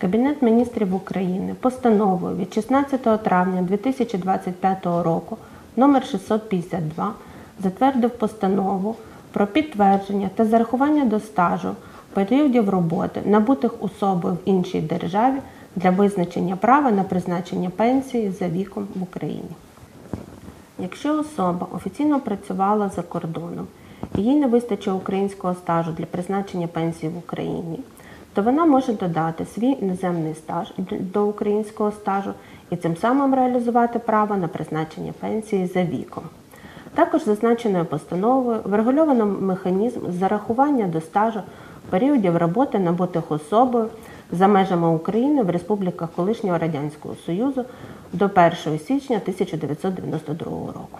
Кабінет міністрів України постановою від 16 травня 2025 року номер 652 затвердив постанову про підтвердження та зарахування до стажу періодів роботи, набутих особою в іншій державі для визначення права на призначення пенсії за віком в Україні. Якщо особа офіційно працювала за кордоном і їй не вистачить українського стажу для призначення пенсії в Україні, то вона може додати свій іноземний стаж до українського стажу і цим самим реалізувати право на призначення пенсії за віком. Також зазначеною постановою врегульовано механізм зарахування до стажу періодів роботи набутих особою за межами України в республіках колишнього Радянського Союзу до 1 січня 1992 року.